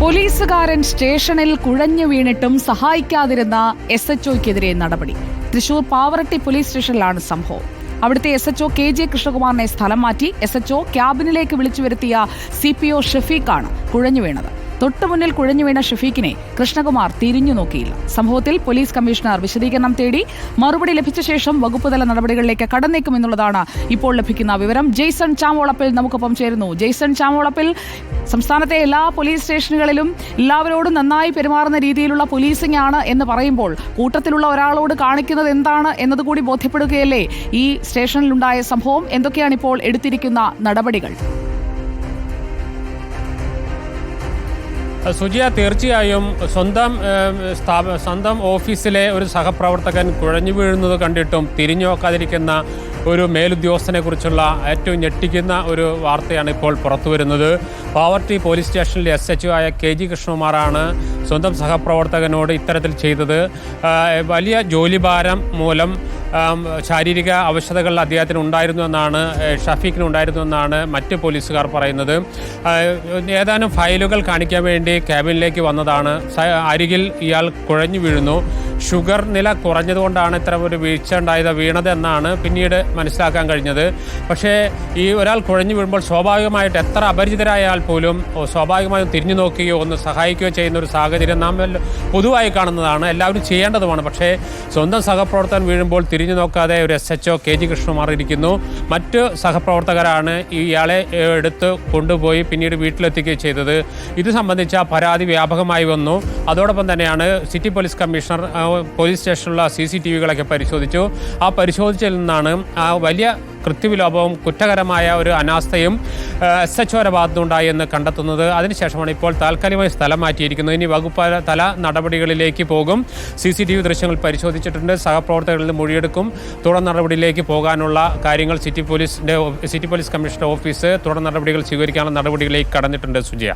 പോലീസുകാരൻ സ്റ്റേഷനിൽ കുഴഞ്ഞു വീണിട്ടും സഹായിക്കാതിരുന്ന എസ് എച്ച് ഒക്കെതിരെ നടപടി. തൃശൂർ പാവറട്ടി പോലീസ് സ്റ്റേഷനിലാണ് സംഭവം. അവിടുത്തെ S H O K J കൃഷ്ണകുമാറിനെ സ്ഥലം മാറ്റി എസ് എച്ച് ഒ ക്യാബിനിലേക്ക് വിളിച്ചു വരുത്തിയ സി പി ഒ ഷഫീഖാണ് കുഴഞ്ഞു വീണത്. തൊട്ടുമുന്നിൽ കുഴഞ്ഞു വീണ ഷഫീഖിനെ കൃഷ്ണകുമാർ തിരിഞ്ഞു നോക്കിയില്ല. സംഭവത്തിൽ പോലീസ് കമ്മീഷണർ വിശദീകരണം തേടി മറുപടി ലഭിച്ച ശേഷം വകുപ്പുതല നടപടികളിലേക്ക് കടന്നേക്കുമെന്നുള്ളതാണ് ഇപ്പോൾ ലഭിക്കുന്ന വിവരം. ജെയ്സൺ ചാമോളപ്പിൽ നമുക്കൊപ്പം ചേരുന്നു. ജെയ്സൺ ചാമോളപ്പിൽ സംസ്ഥാനത്തെ എല്ലാ പോലീസ് സ്റ്റേഷനുകളിലും എല്ലാവരോടും നന്നായി പെരുമാറുന്ന രീതിയിലുള്ള പോലീസിംഗ് ആണ് എന്ന് പറയുമ്പോൾ കൂട്ടത്തിലുള്ള ഒരാളോട് കാണിക്കുന്നത് എന്താണ് എന്നതുകൂടി ബോധ്യപ്പെടുകയല്ലേ? ഈ സ്റ്റേഷനിലുണ്ടായ സംഭവം എന്തൊക്കെയാണ് ഇപ്പോൾ എടുത്തിരിക്കുന്ന നടപടികൾ? സുജിയ തീർച്ചയായും സ്വന്തം സ്ഥാപ സ്വന്തം ഓഫീസിലെ ഒരു സഹപ്രവർത്തകൻ കുഴഞ്ഞു വീഴുന്നത് കണ്ടിട്ടും തിരിഞ്ഞു നോക്കാതിരിക്കുന്ന ഒരു മേലുദ്യോഗസ്ഥനെ കുറിച്ചുള്ള ഏറ്റവും ഞെട്ടിക്കുന്ന ഒരു വാർത്തയാണ് ഇപ്പോൾ പുറത്തു വരുന്നത് പാവർട്ടി പോലീസ് സ്റ്റേഷനിലെ എസ് എച്ച് ആയ കെ ജി കൃഷ്ണകുമാറാണ് സ്വന്തം സഹപ്രവർത്തകനോട് ഇത്തരത്തിൽ ചെയ്തത്. വലിയ ജോലിഭാരം മൂലം ശാരീരിക അവശതകൾ അദ്ദേഹത്തിന് ഉണ്ടായിരുന്നു എന്നാണ് ഷഫീഖിന് ഉണ്ടായിരുന്നു എന്നാണ് മറ്റ് പോലീസുകാർ പറയുന്നത്. ഏതാനും ഫയലുകൾ കാണിക്കാൻ വേണ്ടി ക്യാബിനിലേക്ക് വന്നതാണ്. അരികിൽ ഇയാൾ കുഴഞ്ഞു വീഴുന്നു. ഷുഗർ നില കുറഞ്ഞതുകൊണ്ടാണ് ഇത്തരം ഒരു വീഴ്ച ഉണ്ടായത് വീണത് എന്നാണ് പിന്നീട് മനസ്സിലാക്കാൻ കഴിഞ്ഞത്. പക്ഷേ ഈ ഒരാൾ കുഴഞ്ഞു വീഴുമ്പോൾ സ്വാഭാവികമായിട്ട് എത്ര അപരിചിതരായാൽ പോലും സ്വാഭാവികമായും തിരിഞ്ഞു നോക്കുകയോ ഒന്ന് സഹായിക്കുകയോ ചെയ്യുന്ന ഒരു സാഹചര്യം നാം പൊതുവായി കാണുന്നതാണ്. എല്ലാവരും ചെയ്യേണ്ടതുമാണ്. പക്ഷേ സ്വന്തം സഹപ്രവർത്തകൻ വീഴുമ്പോൾ തിരിഞ്ഞു നോക്കാതെ ഒരു S H O K G Krishnakumar ഇരിക്കുന്നു. മറ്റ് സഹപ്രവർത്തകരാണ് ഇയാളെ എടുത്ത് കൊണ്ടുപോയി പിന്നീട് വീട്ടിലെത്തിക്കുകയും ചെയ്തത്. ഇത് സംബന്ധിച്ച പരാതി വ്യാപകമായി വന്നു. അതോടൊപ്പം തന്നെയാണ് സിറ്റി പോലീസ് കമ്മീഷണർ പോലീസ് സ്റ്റേഷനിലുള്ള സി സി ടി വികളൊക്കെ പരിശോധിച്ചു. ആ പരിശോധിച്ചതിൽ നിന്നാണ് ആ വലിയ കൃത്യവിലോപവും കുറ്റകരമായ ഒരു അനാസ്ഥയും എസ് എച്ച് ഒയുടെ ഭാഗത്തുനിന്നുണ്ടായി എന്ന് കണ്ടെത്തുന്നത്. അതിനുശേഷമാണ് ഇപ്പോൾ താൽക്കാലികമായി സ്ഥലം മാറ്റിയിരിക്കുന്നത്. ഇനി വകുപ്പ് തല നടപടികളിലേക്ക് പോകും. സി സി ടി വി ദൃശ്യങ്ങൾ പരിശോധിച്ചിട്ടുണ്ട്. സഹപ്രവർത്തകരിൽ നിന്ന് മൊഴിയെടുക്കും. തുടർ നടപടിയിലേക്ക് പോകാനുള്ള കാര്യങ്ങൾ സിറ്റി പോലീസിന്റെ സിറ്റി പോലീസ് കമ്മീഷണർ ഓഫീസ് തുടർ നടപടികൾ സ്വീകരിക്കാനുള്ള നടപടികളിലേക്ക് കടന്നിട്ടുണ്ട്. സുജയ.